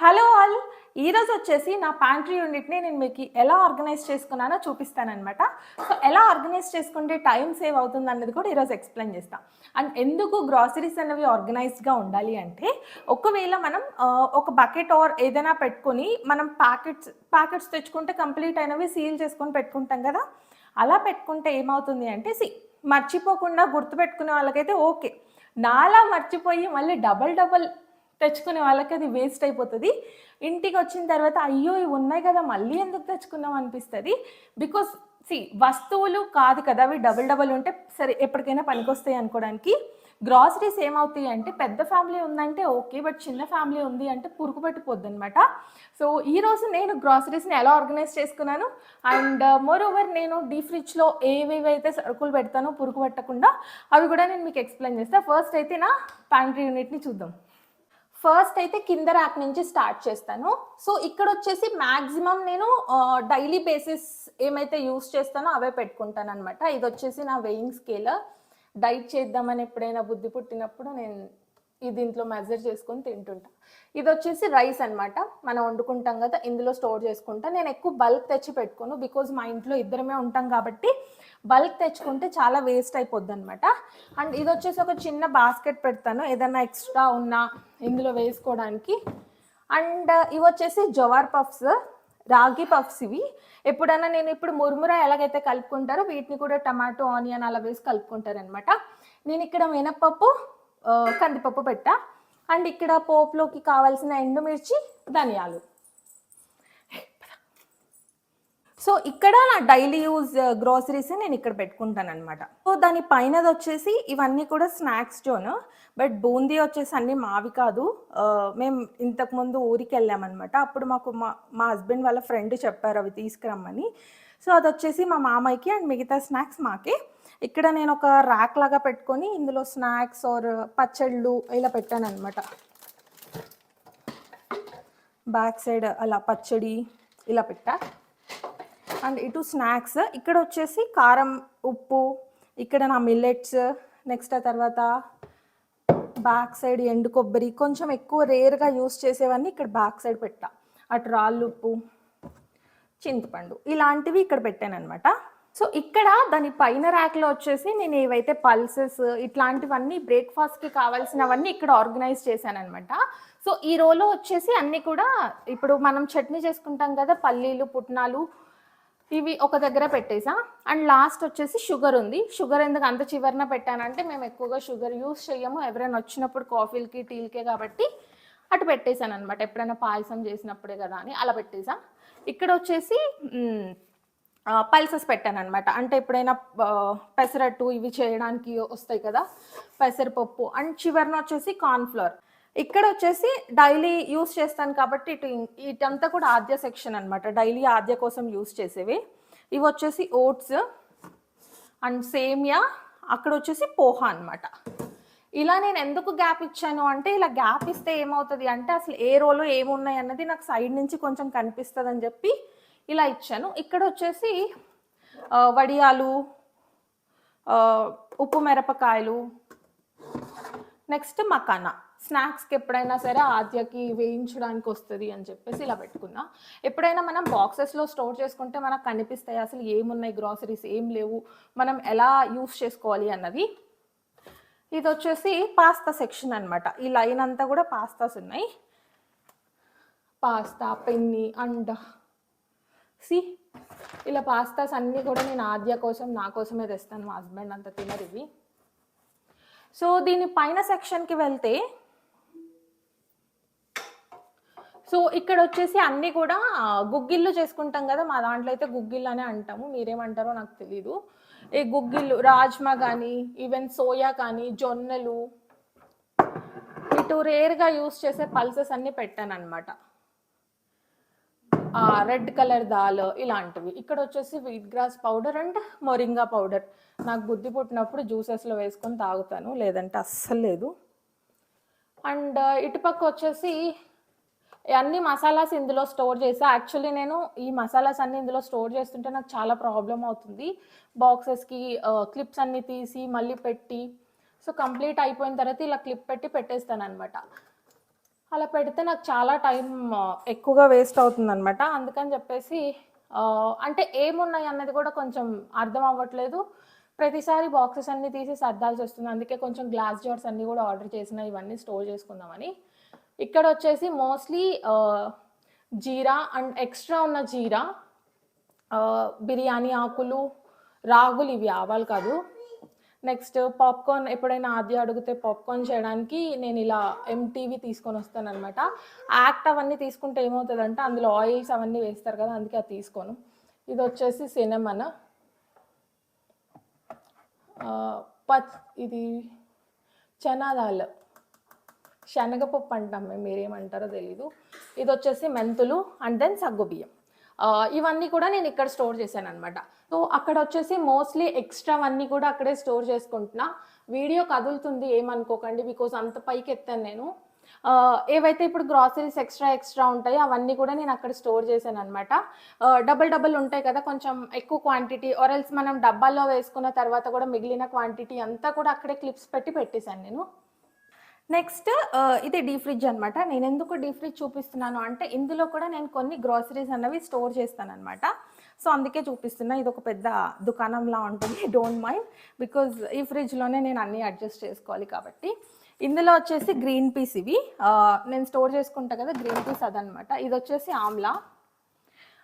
Hello all. ఈరోజు వచ్చేసి నా ప్యాంట్రీ యూనిట్ని నేను మీకు ఎలా ఆర్గనైజ్ చేసుకున్నానో చూపిస్తానమాట సో ఎలా ఆర్గనైజ్ చేసుకుంటే టైం సేవ్ అవుతుంది అన్నది కూడా ఈరోజు ఎక్స్ప్లెయిన్ చేస్తాం. అండ్ ఎందుకు గ్రాసరీస్ అనేవి ఆర్గనైజ్డ్గా ఉండాలి అంటే ఒకవేళ మనం ఒక బకెట్ ఆర్ ఏదైనా పెట్టుకొని మనం ప్యాకెట్స్ ప్యాకెట్స్ తెచ్చుకుంటే కంప్లీట్ అయినవి సీల్ చేసుకొని పెట్టుకుంటాం కదా? అలా పెట్టుకుంటే ఏమవుతుంది అంటే సి మర్చిపోకుండా గుర్తుపెట్టుకునే వాళ్ళకైతే ఓకే నాలా మర్చిపోయి మళ్ళీ డబల్ డబల్ తెచ్చుకునే వాళ్ళకి అది వేస్ట్ అయిపోతుంది. ఇంటికి వచ్చిన తర్వాత అయ్యో ఇవి ఉన్నాయి కదా మళ్ళీ ఎందుకు తెచ్చుకున్నాం అనిపిస్తుంది. బికాస్ సి వస్తువులు కాదు కదా అవి డబుల్ డబుల్ ఉంటే సరే ఎప్పటికైనా పనికొస్తాయి అనుకోవడానికి. గ్రాసరీస్ ఏమవుతాయి అంటే పెద్ద ఫ్యామిలీ ఉందంటే ఓకే బట్ చిన్న ఫ్యామిలీ ఉంది అంటే పురుగు పట్టిపోద్ది అనమాట సో ఈ రోజు నేను గ్రాసరీస్ని ఎలా ఆర్గనైజ్ చేసుకున్నాను? అండ్ మోర్ ఓవర్ నేను డీ ఫ్రిడ్జ్లో ఏవేవి అయితే సరుకులు పెడతానో పురుగు పట్టకుండా అవి కూడా నేను మీకు ఎక్స్ప్లెయిన్ చేస్తాను ఫస్ట్ అయితే నా ప్యాంట్రీ యూనిట్ని చూద్దాం. ఫస్ట్ అయితే కింద ర్యాక్ నుంచి స్టార్ట్ చేస్తాను. సో ఇక్కడ వచ్చేసి మ్యాక్సిమం నేను డైలీ బేసిస్ ఏమైతే యూస్ చేస్తానో అవే పెట్టుకుంటాను అనమాట ఇది వచ్చేసి నా వెయింగ్ స్కేల్ డైట్ చేద్దామని ఎప్పుడైనా బుద్ధి పుట్టినప్పుడు నేను ఇది దీంట్లో మెజర్ చేసుకొని తింటుంటా. ఇది వచ్చేసి రైస్ అన్నమాట. మనం వండుకుంటాం కదా ఇందులో స్టోర్ చేసుకుంటా. నేను ఎక్కువ బల్క్ తెచ్చి పెట్టుకోను బికాజ్ మా ఇంట్లో ఇద్దరమే ఉంటాం కాబట్టి బల్క్ తెచ్చుకుంటే చాలా వేస్ట్ అయిపోద్ది అనమాట అండ్ ఇది వచ్చేసి ఒక చిన్న బాస్కెట్ పెడతాను. ఏదైనా ఎక్స్ట్రా ఉన్నా ఇందులో వేసుకోవడానికి. అండ్ ఇవి వచ్చేసి జవార్ పఫ్స్ రాగి పఫ్స్ ఇవి. ఎప్పుడైనా నేను ఇప్పుడు మురుముర ఎలాగైతే కలుపుకుంటారో వీటిని కూడా టమాటో ఆనియన్ అలా వేసి కలుపుకుంటారనమాట నేను ఇక్కడ మినప్పప్పు కందిపప్పు పెట్టా. అండ్ ఇక్కడ పోపులోకి కావాల్సిన ఎండుమిర్చి ధనియాలు. సో ఇక్కడ నా డైలీ యూజ్ గ్రోసరీస్ నేను ఇక్కడ పెట్టుకుంటాను అనమాట సో దాని పైనది వచ్చేసి ఇవన్నీ కూడా స్నాక్స్ జోన్ బట్ బూందీ వచ్చేసి అన్ని మావి కాదు. మేము మేము ఇంతకుముందు ఊరికి వెళ్ళామన్నమాట అప్పుడు మాకు మా మా హస్బెండ్ వాళ్ళ ఫ్రెండ్ చెప్పారు అవి తీసుకురమ్మని. సో అది వచ్చేసి మా మామయ్యకి అండ్ మిగతా స్నాక్స్ మాకే. ఇక్కడ నేను ఒక ర్యాక్ లాగా పెట్టుకొని ఇందులో స్నాక్స్ ఆర్ పచ్చళ్ళు ఇలా పెట్టాను అనమాట బ్యాక్ సైడ్ అలా పచ్చడి ఇలా పెట్టా. అండ్ ఇటు స్నాక్స్. ఇక్కడ వచ్చేసి కారం ఉప్పు ఇక్కడ నా మిల్లెట్స్ నెక్స్ట్ ఆ తర్వాత బ్యాక్ సైడ్ ఎండు కొబ్బరి కొంచెం ఎక్కువ రేర్గా యూస్ చేసేవన్నీ ఇక్కడ బ్యాక్ సైడ్ పెట్టా. అటు రాళ్ళు ఉప్పు చింతపండు ఇలాంటివి ఇక్కడ పెట్టాను అనమాట సో ఇక్కడ దాని పైన ర్యాక్లో వచ్చేసి నేను ఏవైతే పల్సెస్ ఇట్లాంటివన్నీ బ్రేక్ఫాస్ట్కి కావాల్సినవన్నీ ఇక్కడ ఆర్గనైజ్ చేశాను అనమాట సో ఈ రోలో వచ్చేసి అన్నీ కూడా ఇప్పుడు మనం చట్నీ చేసుకుంటాం కదా పల్లీలు పుట్నాలు ఇవి ఒక దగ్గర పెట్టేసా. అండ్ లాస్ట్ వచ్చేసి షుగర్ ఉంది. షుగర్ ఎందుకు అంత చివరన పెట్టానంటే మేము ఎక్కువగా షుగర్ యూస్ చేయము ఎవరైనా వచ్చినప్పుడు కాఫీలకి టీలకే కాబట్టి అటు పెట్టేశాను అనమాట ఎప్పుడైనా పాయసం చేసినప్పుడే కదా అని అలా పెట్టేసా. ఇక్కడ వచ్చేసి పల్సెస్ పెట్టాను అనమాట అంటే ఎప్పుడైనా పెసరట్టు ఇవి చేయడానికి వస్తాయి కదా. పెసరపప్పు. అండ్ చివరిన వచ్చేసి కార్న్ఫ్లవర్ ఇక్కడ వచ్చేసి డైలీ యూస్ చేస్తాను కాబట్టి ఇటు ఇటంతా కూడా ఆద్య సెక్షన్ అనమాట డైలీ ఆద్య కోసం యూస్ చేసేవి. ఇవి వచ్చేసి ఓట్స్ అండ్ సేమియా అక్కడ వచ్చేసి పోహా అన్నమాట. ఇలా నేను ఎందుకు గ్యాప్ ఇచ్చాను అంటే ఇలా గ్యాప్ ఇస్తే ఏమవుతుంది అంటే అసలు ఏ రోలో ఏమున్నాయి అన్నది నాకు సైడ్ నుంచి కొంచెం కనిపిస్తుంది అని చెప్పి ఇలా ఇచ్చాను. ఇక్కడ వచ్చేసి వడియాలు ఉప్పు మిరపకాయలు నెక్స్ట్ మకానా. స్నాక్స్కి ఎప్పుడైనా సరే ఆద్యకి వేయించడానికి వస్తుంది అని చెప్పేసి ఇలా పెట్టుకున్నా. ఎప్పుడైనా మనం బాక్సెస్లో స్టోర్ చేసుకుంటే మనకు కనిపిస్తాయి అసలు ఏమున్నాయి గ్రాసరీస్ ఏం లేవు మనం ఎలా యూస్ చేసుకోవాలి అన్నది. ఇది వచ్చేసి పాస్తా సెక్షన్ అన్నమాట. ఈ లైన్ అంతా కూడా పాస్తాస్ ఉన్నాయి. Pasta penne and. సి ఇలా పాస్తాస్ అన్నీ కూడా నేను ఆద్య కోసం నా కోసమే తెస్తాను. మా హస్బెండ్ అంత తినరు ఇవి. సో దీని పైన సెక్షన్కి వెళ్తే సో ఇక్కడ వచ్చేసి అన్నీ కూడా గుగ్గిళ్ళు చేసుకుంటాం కదా మా దాంట్లో అయితే గుగ్గిళ్ళు అనే అంటాము. మీరేమంటారో నాకు తెలీదు. ఈ గుగ్గిళ్ళు రాజ్మా కానీ ఈవెన్ సోయా కానీ జొన్నలు ఇటు రేర్గా యూస్ చేసే పల్సెస్ అన్నీ పెట్టాను అనమాట రెడ్ కలర్ దాల్ ఇలాంటివి. ఇక్కడ వచ్చేసి wheat grass powder and moringa powder. నాకు బుద్ధి పుట్టినప్పుడు జ్యూసెస్లో వేసుకొని తాగుతాను లేదంటే అస్సలు లేదు. అండ్ ఇటుపక్క వచ్చేసి అన్ని మసాలాస్ ఇందులో స్టోర్ చేసా. యాక్చువల్లీ నేను ఈ మసాలాస్ అన్ని ఇందులో స్టోర్ చేస్తుంటే నాకు చాలా ప్రాబ్లం అవుతుంది. బాక్సెస్కి క్లిప్స్ అన్ని తీసి మళ్ళీ పెట్టి సో కంప్లీట్ అయిపోయిన తర్వాత ఇలా క్లిప్ పెట్టి పెట్టేస్తాను అనమాట అలా పెడితే నాకు చాలా టైం ఎక్కువగా వేస్ట్ అవుతుంది అనమాట అందుకని చెప్పేసి అంటే ఏమున్నాయి అన్నది కూడా కొంచెం అర్థం అవ్వట్లేదు. ప్రతిసారి బాక్సెస్ అన్ని తీసి సర్దాల్సి వస్తుంది. అందుకే కొంచెం గ్లాస్ జార్స్ అన్ని కూడా ఆర్డర్ చేసిన ఇవన్నీ స్టోర్ చేసుకుందామని. ఇక్కడ వచ్చేసి మోస్ట్లీ uh, జీరా అండ్ ఎక్స్ట్రా ఉన్న జీరా uh, బిర్యానీ ఆకులు రాగులు ఇవి ఆవాలు కాదు. నెక్స్ట్ పాప్కార్న్ ఎప్పుడైనా ఆది అడిగితే పాప్కార్న్ చేయడానికి నేను ఇలా ఎంటీవి తీసుకొని వస్తాను అనమాట యాక్ట్ అవన్నీ తీసుకుంటే ఏమవుతుందంటే అందులో ఆయిల్స్ అవన్నీ వేస్తారు కదా అందుకే అది తీసుకోను. ఇది వచ్చేసి సినమన్ uh, పచ్ ఇది చనా దాల్. శనగపప్పు అంటాం మేము మీరేమంటారో తెలీదు. ఇది వచ్చేసి మెంతులు అండ్ దెన్ సగ్గుబియ్యం ఇవన్నీ కూడా నేను ఇక్కడ స్టోర్ చేశాను అనమాట సో అక్కడ వచ్చేసి మోస్ట్లీ ఎక్స్ట్రా అన్నీ కూడా అక్కడే స్టోర్ చేసుకుంటున్నా. వీడియో కదులుతుంది ఏమనుకోకండి బికాజ్ అంత పైకి ఎత్తాను నేను ఏవైతే ఇప్పుడు గ్రాసరీస్ ఎక్స్ట్రా ఎక్స్ట్రా ఉంటాయో అవన్నీ కూడా నేను అక్కడ స్టోర్ చేశాను అనమాట డబల్ డబల్ ఉంటాయి కదా కొంచెం ఎక్కువ క్వాంటిటీ ఆర్ఎల్స్ మనం డబ్బాల్లో వేసుకున్న తర్వాత కూడా మిగిలిన క్వాంటిటీ అంతా కూడా అక్కడే క్లిప్స్ పెట్టి పెట్టేశాను నేను. నెక్స్ట్ ఇది డీ ఫ్రిడ్జ్ అనమాట నేను ఎందుకు డీ ఫ్రిడ్జ్ చూపిస్తున్నాను అంటే ఇందులో కూడా నేను కొన్ని గ్రాసరీస్ అన్నవి స్టోర్ చేస్తాను అనమాట సో అందుకే చూపిస్తున్నా. ఇది ఒక పెద్ద దుకాణంలా ఉంటుంది. డోంట్ మైండ్ బికాజ్ ఈ ఫ్రిడ్జ్లోనే నేను అన్నీ అడ్జస్ట్ చేసుకోవాలి కాబట్టి. ఇందులో వచ్చేసి గ్రీన్ పీస్ ఇవి. నేను స్టోర్ చేసుకుంటా కదా గ్రీన్ పీస్ అదనమాట ఇది వచ్చేసి amla.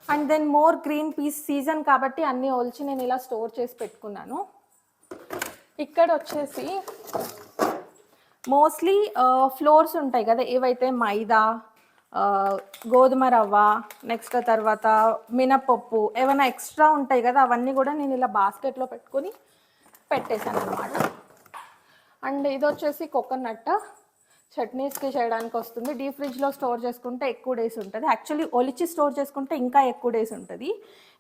And then more green peas season కాబట్టి అన్నీ ఒలిచి నేను ఇలా స్టోర్ చేసి పెట్టుకున్నాను. ఇక్కడ వచ్చేసి మోస్ట్లీ ఫ్లోర్స్ uh, ఉంటాయి కదా ఏవైతే మైదా గోధుమ రవ్వ నెక్స్ట్ తర్వాత మినపప్పు ఏమైనా ఎక్స్ట్రా ఉంటాయి కదా అవన్నీ కూడా నేను ఇలా బాస్కెట్లో పెట్టుకొని పెట్టేశాను అనమాట అండ్ ఇది వచ్చేసి కోకోనట్ చట్నీస్కి చేయడానికి వస్తుంది. డీప్ ఫ్రిడ్జ్లో స్టోర్ చేసుకుంటే ఎక్కువ డేస్ ఉంటుంది. యాక్చువల్లీ ఒలిచి స్టోర్ చేసుకుంటే ఇంకా ఎక్కువ డేస్ ఉంటుంది.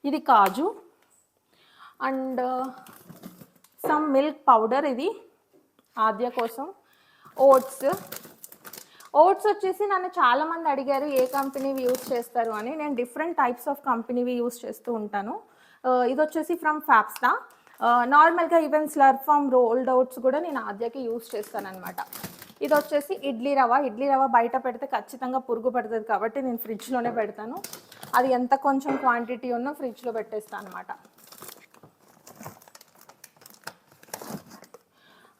ఇది కాజు. అండ్ సమ్ మిల్క్ పౌడర్ ఇది ఆద్య కోసం. ఓట్స్. ఓట్స్ వచ్చేసి నన్ను చాలామంది అడిగారు ఏ కంపెనీవి యూజ్ చేస్తారు అని. నేను డిఫరెంట్ టైప్స్ ఆఫ్ కంపెనీవి యూజ్ చేస్తూ ఉంటాను. ఇది వచ్చేసి ఫ్రమ్ ఫ్యాప్స్టా నార్మల్గా even Slurrp Farm rolled oats కూడా నేను ఆద్యకి యూజ్ చేస్తాను అనమాట ఇది వచ్చేసి ఇడ్లీ రవ్వ. ఇడ్లీ రవ్వ బయట పెడితే ఖచ్చితంగా పురుగు పడుతుంది కాబట్టి నేను ఫ్రిడ్జ్లోనే పెడతాను. అది ఎంత కొంచెం క్వాంటిటీ ఉన్నా ఫ్రిడ్జ్లో పెట్టేస్తాను అనమాట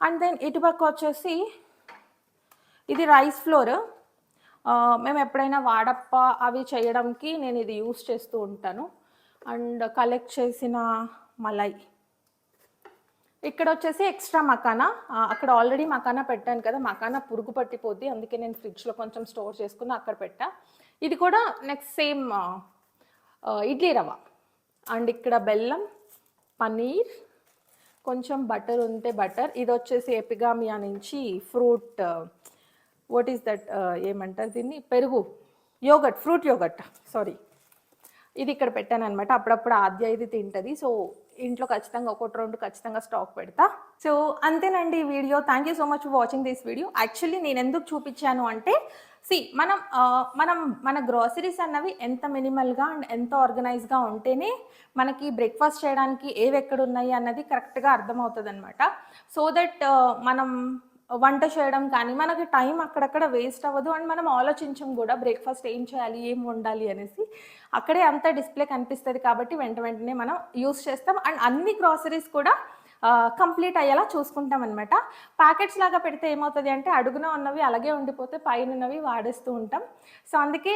అండ్ దెన్ ఇటుపక్క వచ్చేసి ఇది రైస్ ఫ్లోర్ మేము ఎప్పుడైనా వాడప్ప అవి చేయడానికి నేను ఇది యూస్ చేస్తూ ఉంటాను. అండ్ కలెక్ట్ చేసిన మలై. ఇక్కడ వచ్చేసి ఎక్స్ట్రా మకానా అక్కడ ఆల్రెడీ మకానా పెట్టాను కదా మకానా పురుగు పట్టిపోద్ది. అందుకే నేను ఫ్రిడ్జ్లో కొంచెం స్టోర్ చేసుకుని అక్కడ పెట్టా. ఇది కూడా నెక్స్ట్ సేమ్ ఇడ్లీ రవ్వ. అండ్ ఇక్కడ బెల్లం పన్నీర్ కొంచెం బటర్ ఉంటే బటర్. ఇది వచ్చేసి ఎపిగామియా నుంచి ఫ్రూట్ వాట్ ఈస్ దట్ ఏమంటారు దీన్ని? పెరుగు. యోగట్ ఫ్రూట్ యోగట్ సారీ ఇది ఇక్కడ పెట్టాను అనమాట అప్పుడప్పుడు ఆద్య ఇది తింటుంది. సో ఇంట్లో ఖచ్చితంగా ఒకటి రెండు ఖచ్చితంగా స్టాక్ పెడతా. సో అంతేనండి ఈ video. Thank you so much for watching this video actually నేను ఎందుకు చూపించాను అంటే సి మనం uh, మనం మన గ్రాసరీస్ అన్నవి ఎంత మినిమల్గా అండ్ ఎంత ఆర్గనైజ్గా ఉంటేనే మనకి బ్రేక్ఫాస్ట్ చేయడానికి ఏవి ఎక్కడ ఉన్నాయి అన్నది కరెక్ట్గా అర్థమవుతుంది అనమాట సో దట్ uh, మనం వంట చేయడం కానీ మనకి టైం అక్కడక్కడ వేస్ట్ అవ్వదు. అండ్ మనం ఆలోచించం కూడా బ్రేక్ఫాస్ట్ ఏం చేయాలి ఏం వండాలి అనేసి. అక్కడే అంతా డిస్ప్లే కనిపిస్తుంది కాబట్టి వెంట వెంటనే మనం యూస్ చేస్తాం. అండ్ అన్ని గ్రాసరీస్ కూడా కంప్లీట్ అయ్యేలా చూసుకుంటాం అనమాట ప్యాకెట్స్ లాగా పెడితే ఏమవుతుంది అంటే అడుగున ఉన్నవి అలాగే ఉండిపోతే పైన ఉన్నవి వాడేస్తూ ఉంటాం. సో అందుకే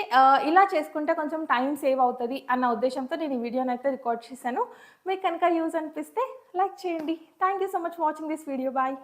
ఇలా చేసుకుంటే కొంచెం టైం సేవ్ అవుతుంది అన్న ఉద్దేశంతో నేను ఈ వీడియోని అయితే రికార్డ్ చేశాను. మీకు కనుక యూజ్ అనిపిస్తే లైక్ చేయండి. Thank you so much watching this video. Bye.